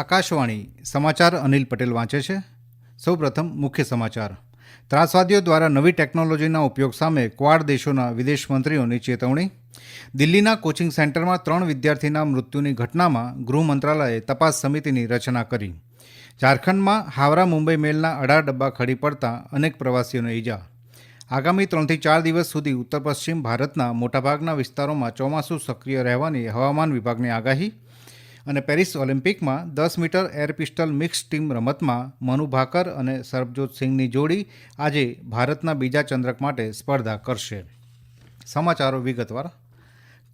આકાશવાણી સમાચાર અનિલ પટેલ વાંચે છે. સૌપ્રથમ મુખ્ય સમાચાર. ત્રાસવાદીઓ દ્વારા નવી ટેકનોલોજીના ઉપયોગ સામે ક્વાડ દેશોના વિદેશ મંત્રીઓની ચેતવણી. દિલ્હીના કોચિંગ સેન્ટરમાં ત્રણ વિદ્યાર્થીના મૃત્યુની ઘટનામાં ગૃહ મંત્રાલયે તપાસ સમિતિની રચના કરી. ઝારખંડમાં હાવરા મુંબઈ મેલના અઢાર ડબ્બા ખડી પડતા અનેક પ્રવાસીઓને ઈજા. આગામી ત્રણથી ચાર દિવસ સુધી ઉત્તર પશ્ચિમ ભારતના મોટાભાગના વિસ્તારોમાં ચોમાસું સક્રિય રહેવાની હવામાન વિભાગની આગાહી અને પેરિસ ઓલિમ્પિકમાં દસ metre air pistol mix team રમતમાં મનુ ભાકર અને સરબજોત સિંહની જોડી આજે ભારતના બીજા ચંદ્રક માટે સ્પર્ધા કરશે. સમાચારો વિગતવાર.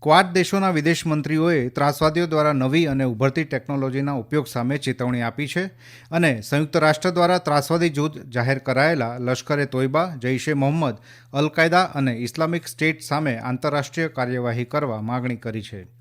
ક્વાડ દેશોના વિદેશ મંત્રીઓએ ત્રાસવાદીઓ દ્વારા નવી અને ઉભરતી ટેકનોલોજીના ઉપયોગ સામે ચેતવણી આપી છે અને સંયુક્ત રાષ્ટ્ર દ્વારા ત્રાસવાદી જૂથ જાહેર કરાયેલા લશ્કરે તોયબા, જૈશે મોહમ્મદ, અલ કાયદા અને ઇસ્લામિક સ્ટેટ સામે આંતરરાષ્ટ્રીય કાર્યવાહી કરવા માગણી કરી છે.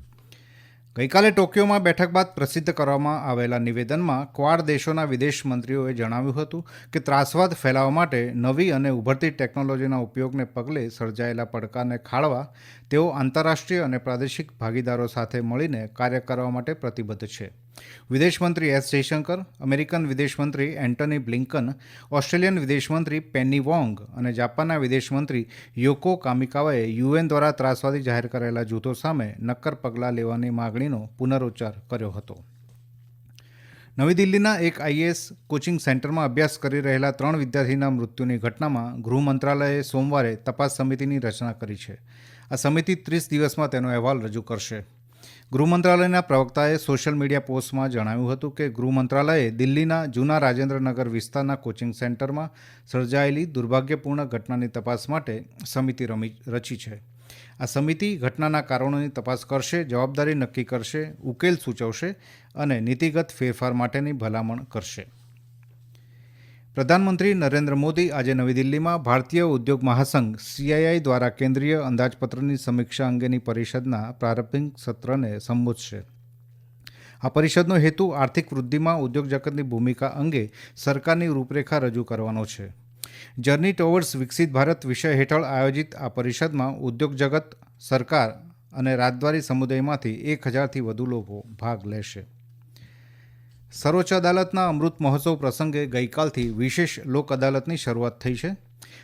ગઈકાલે ટોક્યોમાં બેઠક બાદ પ્રસિદ્ધ કરવામાં આવેલા નિવેદનમાં ક્વાડ દેશોના વિદેશ મંત્રીઓએ જણાવ્યું હતું કે ત્રાસવાદ ફેલાવવા માટે નવી અને ઉભરતી ટેકનોલોજીના ઉપયોગને પગલે સર્જાયેલા પડકારને ખાળવા તેઓ આંતરરાષ્ટ્રીય અને પ્રાદેશિક ભાગીદારો સાથે મળીને કાર્ય કરવા માટે પ્રતિબદ્ધ છે. વિદેશ મંત્રી એસ જયશંકર, અમેરિકન વિદેશમંત્રી એન્ટની બ્લિન્કન, ઓસ્ટ્રેલિયન વિદેશમંત્રી પેની વોંગ અને જાપાનના વિદેશમંત્રી યોકો કામિકાવાએ યુએન દ્વારા ત્રાસવાદી જાહેર કરેલા જૂથો સામે નક્કર પગલાં લેવાની માગણીનો પુનરોચ્ચાર કર્યો હતો. નવી દિલ્હીના એક આઈએએસ કોચિંગ સેન્ટરમાં અભ્યાસ કરી રહેલા ત્રણ વિદ્યાર્થીના મૃત્યુની ઘટનામાં ગૃહ મંત્રાલયે સોમવારે તપાસ સમિતિની રચના કરી છે. આ સમિતિ ત્રીસ દિવસમાં તેનો અહેવાલ રજૂ કરશે. ગૃહ મંત્રાલયના પ્રવક્તાએ સોશિયલ મીડિયા પોસ્ટમાં જણાવ્યું હતું કે ગૃહ મંત્રાલયે દિલ્હીના જૂના રાજેન્દ્રનગર વિસ્તારના કોચિંગ સેન્ટરમાં સર્જાયેલી દુર્ભાગ્યપૂર્ણ ઘટનાની તપાસ માટે સમિતિ રમી, રચી છે. આ સમિતિ ઘટનાના કારણોની તપાસ કરશે, જવાબદારી નક્કી કરશે, ઉકેલ સૂચવશે અને નીતિગત ફેરફાર માટેની ભલામણ કરશે. પ્રધાનમંત્રી નરેન્દ્ર મોદી આજે નવી દિલ્હીમાં ભારતીય ઉદ્યોગ મહાસંઘ સીઆઈઆઈ દ્વારા કેન્દ્રીય અંદાજપત્રની સમીક્ષા અંગેની પરિષદના પ્રારંભિક સત્રને સંબોધશે. આ પરિષદનો હેતુ આર્થિક વૃદ્ધિમાં ઉદ્યોગ જગતની ભૂમિકા અંગે સરકારની રૂપરેખા રજૂ કરવાનો છે. જર્ની ટોવર્સ વિકસિત ભારત વિષય હેઠળ આયોજિત આ પરિષદમાં ઉદ્યોગ જગત, સરકાર અને રાજદ્વારી સમુદાયમાંથી એક હજારથી વધુ લોકો ભાગ લેશે. સર્વોચ્ચ અદાલતના અમૃત મહોત્સવ પ્રસંગે ગઈકાલથી વિશેષ લોક અદાલતની શરૂઆત થઈ છે.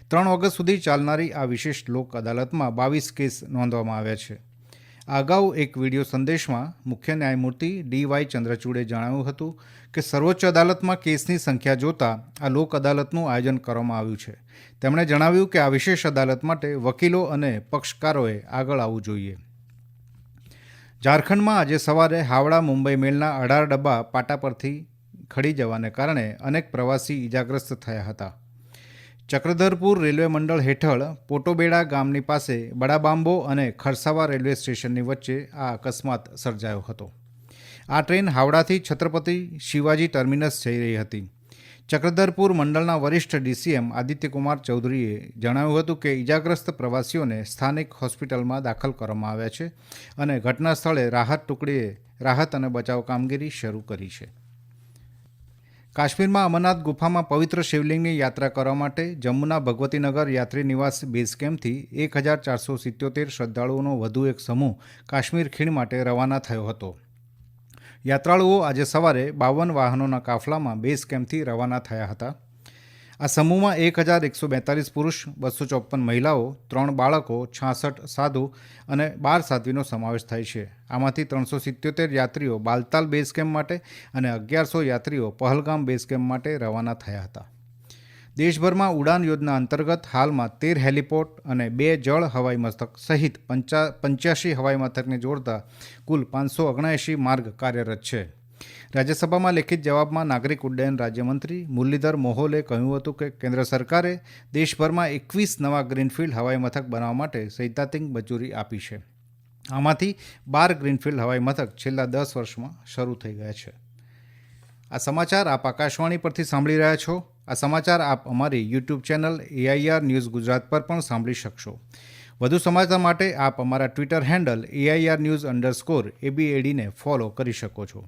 ત્રણ ઓગસ્ટ સુધી ચાલનારી આ વિશેષ લોક અદાલતમાં બાવીસ કેસ નોંધવામાં આવ્યા છે. અગાઉ એક વીડિયો સંદેશમાં મુખ્ય ન્યાયમૂર્તિ ડી વાય ચંદ્રચૂડે જણાવ્યું હતું કે સર્વોચ્ચ અદાલતમાં કેસની સંખ્યા જોતા આ લોક અદાલતનું આયોજન કરવામાં આવ્યું છે. તેમણે જણાવ્યું કે આ વિશેષ અદાલત માટે વકીલો અને પક્ષકારોએ આગળ આવવું જોઈએ. ઝારખંડમાં આજે સવારે હાવડા મુંબઈ મેલના અઢાર ડબ્બા પાટા પરથી ખડી જવાને કારણે અનેક પ્રવાસી ઇજાગ્રસ્ત થયા હતા. ચક્રધરપુર રેલવે મંડળ હેઠળ પોટોબેડા ગામની પાસે બડાબાંબો અને ખરસાવા રેલવે સ્ટેશનની વચ્ચે આ અકસ્માત સર્જાયો હતો. આ ટ્રેન હાવડાથી છત્રપતિ શિવાજી ટર્મિનસ જઈ રહી હતી. ચક્રધરપુર મંડળના વરિષ્ઠ ડીસીએમ આદિત્યકુમાર ચૌધરીએ જણાવ્યું હતું કે ઇજાગ્રસ્ત પ્રવાસીઓને સ્થાનિક હોસ્પિટલમાં દાખલ કરવામાં આવ્યા છે અને ઘટના સ્થળે રાહત ટુકડીએ રાહત અને બચાવ કામગીરી શરૂ કરી છે. કાશ્મીરમાં અમરનાથ ગુફામાં પવિત્ર શિવલિંગની યાત્રા કરવા માટે જમ્મુના ભગવતીનગર યાત્રી નિવાસ બેઝ કેમ્પથી એક હજાર ચારસો સિત્યોતેર શ્રદ્ધાળુઓનો વધુ એક સમૂહ કાશ્મીર ખીણ માટે રવાના થયો હતો. યાત્રાળુઓ આજે સવારે બાવન વાહનોના કાફલામાં બેઝ કેમ્પથી રવાના થયા હતા. આ સમૂહમાં એક હજાર એકસો બેતાલીસ પુરુષ, બસો ચોપન મહિલાઓ, ત્રણ બાળકો, છાસઠ સાધુ અને બાર સાધ્વીનો સમાવેશ થાય છે. આમાંથી ત્રણસો સિત્યોતેર યાત્રીઓ બાલતાલ બેઝ કેમ્પ માટે અને અગિયારસો યાત્રીઓ પહલગામ બેઝ કેમ્પ માટે રવાના થયા હતા. દેશભરમાં ઉડાન યોજના અંતર્ગત હાલમાં તેર હેલિપોર્ટ અને બે જળ હવાઈ મથક સહિત પંચા પંચ્યાસી હવાઈ મથકને જોડતા કુલ પાંચસો ઓગણએંશી માર્ગ કાર્યરત છે. રાજ્યસભામાં લેખિત જવાબમાં નાગરિક ઉડ્ડયન રાજ્યમંત્રી મુરલીધર મોહોલે કહ્યું હતું કે કેન્દ્ર સરકારે દેશભરમાં એકવીસ નવા ગ્રીનફિલ્ડ હવાઈ મથક બનાવવા માટે સૈદ્ધાંતિક મંજૂરી આપી છે. આમાંથી બાર ગ્રીનફિલ્ડ હવાઈ મથક છેલ્લા દસ વર્ષમાં શરૂ થઈ ગયા છે. આ સમાચાર આપ આકાશવાણી પરથી સાંભળી રહ્યા છો. આ સમાચાર આપ અમારી YouTube channel AIR news Gujarat પર પણ સાંભળી શકશો. વધુ સમાચાર માટે આપ અમારા Twitter handle AIR news underscore એબીએડીને follow કરી શકો છો.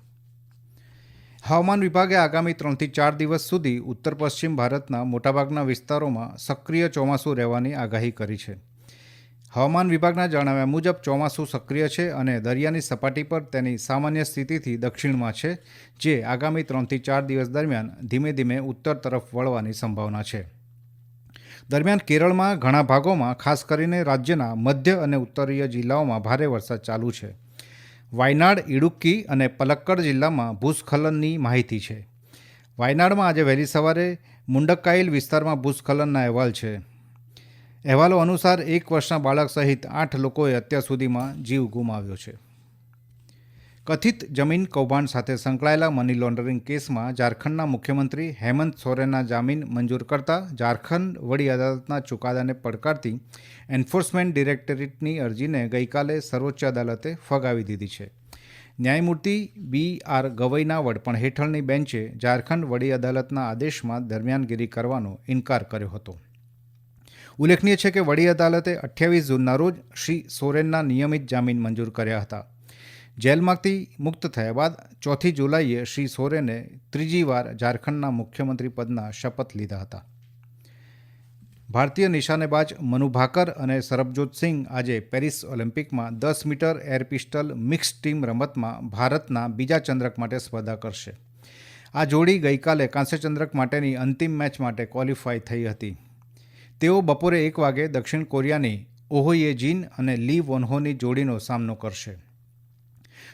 હવામાન વિભાગે આગામી ત્રણથી ચાર દિવસ સુધી ઉત્તર પશ્ચિમ ભારતના મોટાભાગના વિસ્તારોમાં સક્રિય ચોમાસું રહેવાની આગાહી કરી છે. હવામાન વિભાગના જણાવ્યા મુજબ ચોમાસું સક્રિય છે અને દરિયાની સપાટી પર તેની સામાન્ય સ્થિતિથી દક્ષિણમાં છે, જે આગામી ત્રણથી ચાર દિવસ દરમિયાન ધીમે ધીમે ઉત્તર તરફ વળવાની સંભાવના છે. દરમિયાન કેરળમાં ઘણા ભાગોમાં, ખાસ કરીને રાજ્યના મધ્ય અને ઉત્તરીય જિલ્લાઓમાં ભારે વરસાદ ચાલુ છે. વાયનાડ ઇડુક્કી અને પલક્કડ જિલ્લામાં ભૂસ્ખલનની માહિતી છે. વાયનાડમાં આજે વહેલી સવારે મુંડક્કાઈલ વિસ્તારમાં ભૂસ્ખલનના અહેવાલ છે. અહેવાલો અનુસાર એક વર્ષના બાળક સહિત આઠ લોકોએ અત્યાર સુધીમાં જીવ ગુમાવ્યો છે. કથિત જમીન કૌભાંડ સાથે સંકળાયેલા મની લોન્ડરિંગ કેસમાં ઝારખંડના મુખ્યમંત્રી હેમંત સોરેનના જામીન મંજૂર કરતા ઝારખંડ વડી અદાલતના ચુકાદાને પડકારતી એન્ફોર્સમેન્ટ ડિરેક્ટરેટની અરજીને ગઈકાલે સર્વોચ્ચ અદાલતે ફગાવી દીધી છે. ન્યાયમૂર્તિ બી આર ગવઈના વડપણ હેઠળની બેન્ચે ઝારખંડ વડી અદાલતના આદેશમાં દરમિયાનગીરી કરવાનો ઇનકાર કર્યો હતો. ઉલ્લેખનીય છે કે વડી અદાલતે અઠ્યાવીસ જૂનના રોજ શ્રી સોરેનના નિયમિત જામીન મંજૂર કર્યા હતા. જેલમાંથી મુક્ત થયા બાદ ચોથી જુલાઈએ શ્રી સોરેને ત્રીજી વાર ઝારખંડના મુખ્યમંત્રી પદના શપથ લીધા હતા. ભારતીય નિશાનેબાજ મનુ ભાકર અને સરબજોત સિંઘ આજે પેરિસ ઓલિમ્પિકમાં દસ metre air pistol mix team રમતમાં ભારતના બીજા ચંદ્રક માટે સ્પર્ધા કરશે. આ જોડી ગઈકાલે કાંસ્ય ચંદ્રક માટેની અંતિમ મેચ માટે ક્વોલિફાય થઈ હતી. તેઓ બપોરે એક વાગે દક્ષિણ કોરિયાની ઓહોયે જીન અને લી વોન્હોની જોડીનો સામનો કરશે.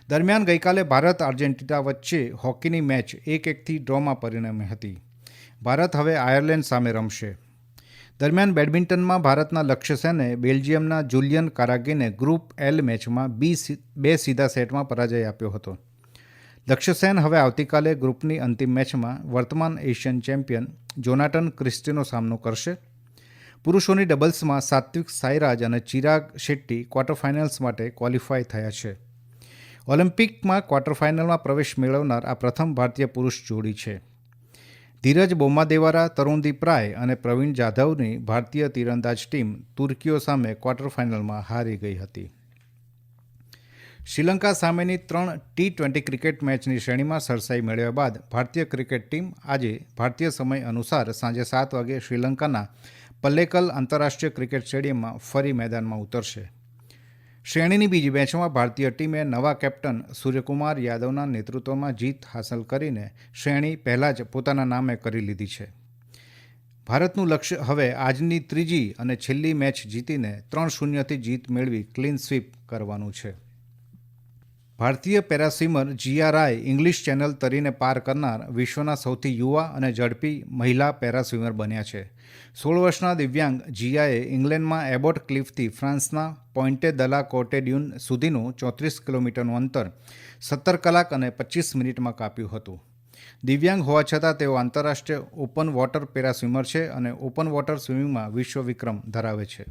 દરમિયાન ગઈકાલે ભારત આર્જેન્ટિના વચ્ચે હોકીની મેચ એક એકથી ડ્રોમાં પરિણમી હતી. ભારત હવે આયર્લેન્ડ સામે રમશે. દરમિયાન બેડમિન્ટનમાં ભારતના લક્ષ્ય સેને બેલ્જિયમના જુલિયન કારાગીને ગ્રુપ એલ મેચમાં બી બે સીધા સેટમાં પરાજય આપ્યો હતો. લક્ષ્ય સેન હવે આવતીકાલે ગ્રુપની અંતિમ મેચમાં વર્તમાન એશિયન ચેમ્પિયન જોનાટન ક્રિસ્ટીનો સામનો કરશે. પુરુષોની ડબલ્સમાં સાત્વિક સાઈરાજ અને ચિરાગ શેટ્ટી ક્વાર્ટર ફાઇનલ્સ માટે ક્વોલિફાય થયા છે. ઓલિમ્પિકમાં ક્વાર્ટર ફાઇનલમાં પ્રવેશ મેળવનાર આ પ્રથમ ભારતીય પુરુષ જોડી છે. ધીરજ બોમાદેવારા, તરુણદીપ રાય અને પ્રવીણ જાધવની ભારતીય તીરંદાજ ટીમ તુર્કીઓ સામે ક્વાર્ટર ફાઇનલમાં હારી ગઈ હતી. શ્રીલંકા સામેની ત્રણ ટી ટ્વેન્ટી ક્રિકેટ મેચની શ્રેણીમાં સરસાઈ મેળવ્યા બાદ ભારતીય ક્રિકેટ ટીમ આજે ભારતીય સમય અનુસાર સાંજે સાત વાગે શ્રીલંકાના પલ્લેકલ આંતરરાષ્ટ્રીય ક્રિકેટ સ્ટેડિયમમાં ફરી મેદાનમાં ઉતરશે. શ્રેણીની બીજી મેચમાં ભારતીય ટીમે નવા કેપ્ટન સૂર્યકુમાર યાદવના નેતૃત્વમાં જીત હાંસલ કરીને શ્રેણી પહેલાં જ પોતાના નામે કરી લીધી છે. ભારતનું લક્ષ્ય હવે આજની ત્રીજી અને છેલ્લી મેચ જીતીને ત્રણ શૂન્યથી જીત મેળવી ક્લીન સ્વીપ કરવાનું છે. ભારતીય para swimmer Jiya Rai English Channel તરીને પાર કરનાર વિશ્વના સૌથી યુવા અને ઝડપી મહિલા પેરાસ્વિમર બન્યા છે. સોળ વર્ષના દિવ્યાંગ જીયાએ ઇંગ્લેન્ડમાં એબોટ ક્લિફથી ફ્રાન્સના પોઇન્ટે દલા કોટેડ્યુન સુધીનું ચોત્રીસ કિલોમીટરનું અંતર સત્તર કલાક અને પચીસ મિનિટમાં કાપ્યું હતું. દિવ્યાંગ હોવા છતાં તેઓ આંતરરાષ્ટ્રીય ઓપન વોટર પેરાસ્વિમર છે અને ઓપન વોટર સ્વિમિંગમાં વિશ્વ વિક્રમ ધરાવે છે.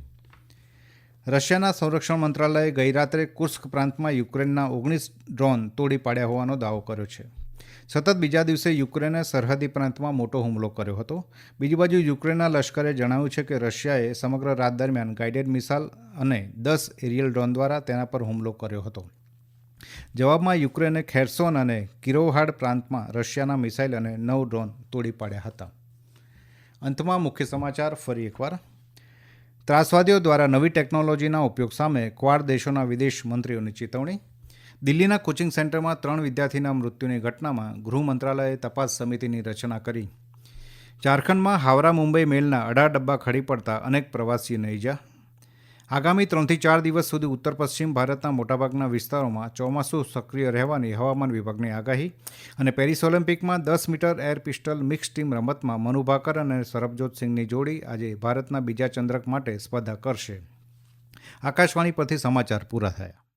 રશિયાના સંરક્ષણ મંત્રાલયે ગઈરાત્રે કુર્સ્ક પ્રાંતમાં યુક્રેનના ઓગણીસ ડ્રોન તોડી પાડ્યા હોવાનો દાવો કર્યો છે. સતત બીજા દિવસે યુક્રેને સરહદી પ્રાંતમાં મોટો હુમલો કર્યો હતો. બીજી બાજુ યુક્રેનના લશ્કરે જણાવ્યું છે કે રશિયાએ સમગ્ર રાત દરમિયાન ગાઇડેડ મિસાઇલ અને દસ એરિયલ ડ્રોન દ્વારા તેના પર હુમલો કર્યો હતો. જવાબમાં યુક્રેને ખેરસોન અને કિરોહાડ પ્રાંતમાં રશિયાના મિસાઇલ અને નવ ડ્રોન તોડી પાડ્યા હતા. અંતમાં મુખ્ય સમાચાર ફરી એકવાર. ત્રાસવાદીઓ દ્વારા નવી ટેકનોલોજીના ઉપયોગ સામે ક્વાડ દેશોના વિદેશ મંત્રીઓની ચેતવણી? દિલ્હીના કોચિંગ સેન્ટરમાં ત્રણ વિદ્યાર્થીના મૃત્યુની ઘટનામાં ગૃહ મંત્રાલયે તપાસ સમિતિની રચના કરી. ઝારખંડમાં હાવરા મુંબઈ મેલના અઢાર ડબ્બા ખડી પડતા અનેક પ્રવાસીઓને ઈજા? આગામી ત્રણથી ચાર દિવસ સુધી ઉત્તર પશ્ચિમ ભારતના મોટાભાગના વિસ્તારોમાં ચોમાસું સક્રિય રહેવાની હવામાન વિભાગની આગાહી અને પેરિસ ઓલિમ્પિકમાં દસ metre air pistol mix team રમતમાં મનુ ભાકર અને સરબજોતસિંહની જોડી આજે ભારતના બીજા ચંદ્રક માટે સ્પર્ધા કરશે. આકાશવાણી પરથી સમાચાર પૂરા થયા.